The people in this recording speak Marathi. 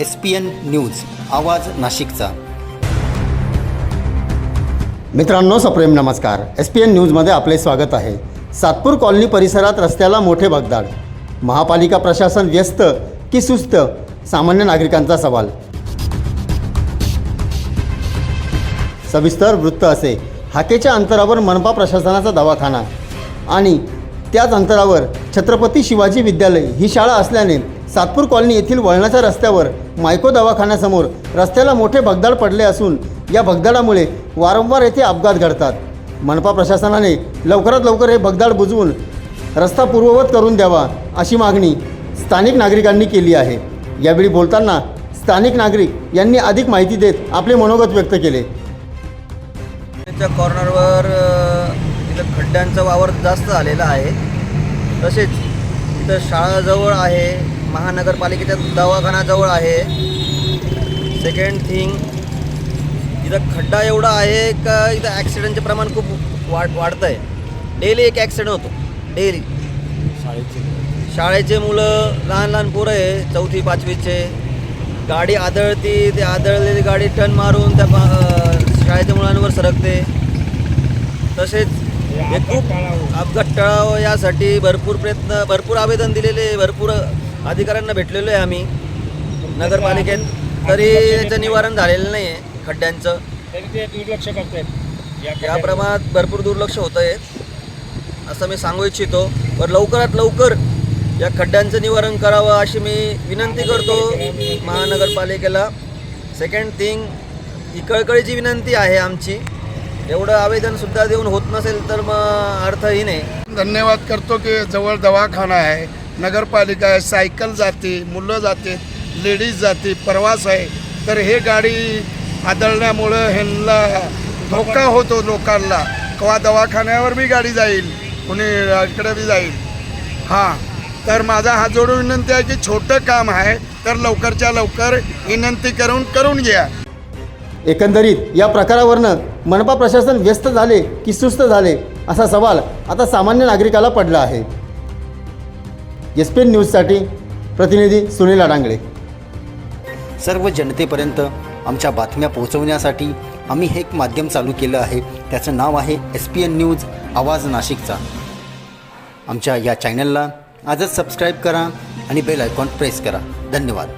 एस पी एन न्यूज आवाज नाशिकचा. मित्रांनो सप्रेम नमस्कार. एस पी एन न्यूजमध्ये आपले स्वागत आहे. सातपूर कॉलनी परिसरात रस्त्याला मोठे भगदाड. महापालिका प्रशासन व्यस्त की सुस्त? सामान्य नागरिकांचा सवाल. सविस्तर वृत्त असे. हाकेच्या अंतरावर मनपा प्रशासनाचा दवाखाना आणि त्याच अंतरावर छत्रपती शिवाजी विद्यालय ही शाळा असल्याने सातपूर कॉलनी येथील वळणाच्या रस्त्यावर मायको दवाखान्यासमोर रस्त्याला मोठे भगदाड पडले असून या भगदाडामुळे वारंवार येथे अपघात घडतात. मनपा प्रशासनाने लवकरात लवकर हे भगदाड बुजवून रस्ता पूर्ववत करून द्यावा अशी मागणी स्थानिक नागरिकांनी केली आहे. यावेळी बोलताना स्थानिक नागरिक यांनी अधिक माहिती देत आपले मनोगत व्यक्त केले. त्या कॉर्नरवर खड्ड्यांचा वावर जास्त झालेला आहे. तसेच इथं शाळा जवळ आहे महानगरपालिकेच्या दवाखाना जवळ आहे. सेकंड थिंग इथं खड्डा एवढा आहे का इथं ॲक्सिडेंटचे प्रमाण खूप वाढ वाढतं आहे डेली एक ॲक्सिडेंट होतो. डेली शाळेचे. मुलं लहान लहान पोरं आहे चौथी पाचवीचे. गाडी आदळती ते आदळलेली गाडी टर्न मारून त्या शाळेच्या मुलांवर सरकते. तसेच हे खूप अपघात टळावं यासाठी भरपूर प्रयत्न भरपूर आवेदन दिलेले भरपूर अधिकाऱ्यांना भेटलेलो आहे आम्ही. नगरपालिकेत तरी याचं निवारण झालेलं नाही आहे खड्ड्यांचं. तरी ते दुर्लक्ष करतायत या प्रमाणात भरपूर दुर्लक्ष होत आहे. असं मी सांगू इच्छितो. पण लवकरात लवकर या खड्ड्यांचं निवारण करावं अशी मी विनंती करतो महानगरपालिकेला. सेकंड थिंग ही कळकळीची विनंती आहे आमची. एवढं आवेदनसुद्धा देऊन होत नसेल तर मग अर्थही नाही. धन्यवाद करतो की जवळ दवाखाना आहे नगरपालिका आहे सायकल जाते मुलं जाते लेडीज जाते प्रवास आहे. तर हे गाडी आदळण्यामुळं ह्यांना धोका होतो लोकांना. किंवा दवाखान्यावर बी गाडी जाईल कुणी इकडे बी जाईल. हां तर माझा हात जोडून विनंती आहे की छोटं काम आहे तर लवकरच्या लवकर विनंती करून करून घ्या. एकंदरीत या प्रकारावरनं मनपा प्रशासन व्यस्त झाले की सुस्त झाले असा सवाल आता सामान्य नागरिकाला पडला आहे. एस पी एन न्यूजसाठी प्रतिनिधी सुनील अडांगळे सर्व जनतेपर्यंत आमच्या बातम्या पोहोचवण्यासाठी आम्ही हे एक माध्यम चालू केलं आहे. त्याचं नाव आहे एस पी एन न्यूज आवाज नाशिकचा. आमच्या या चॅनलला आजच सबस्क्राईब करा आणि बेल आयकॉन प्रेस करा. धन्यवाद.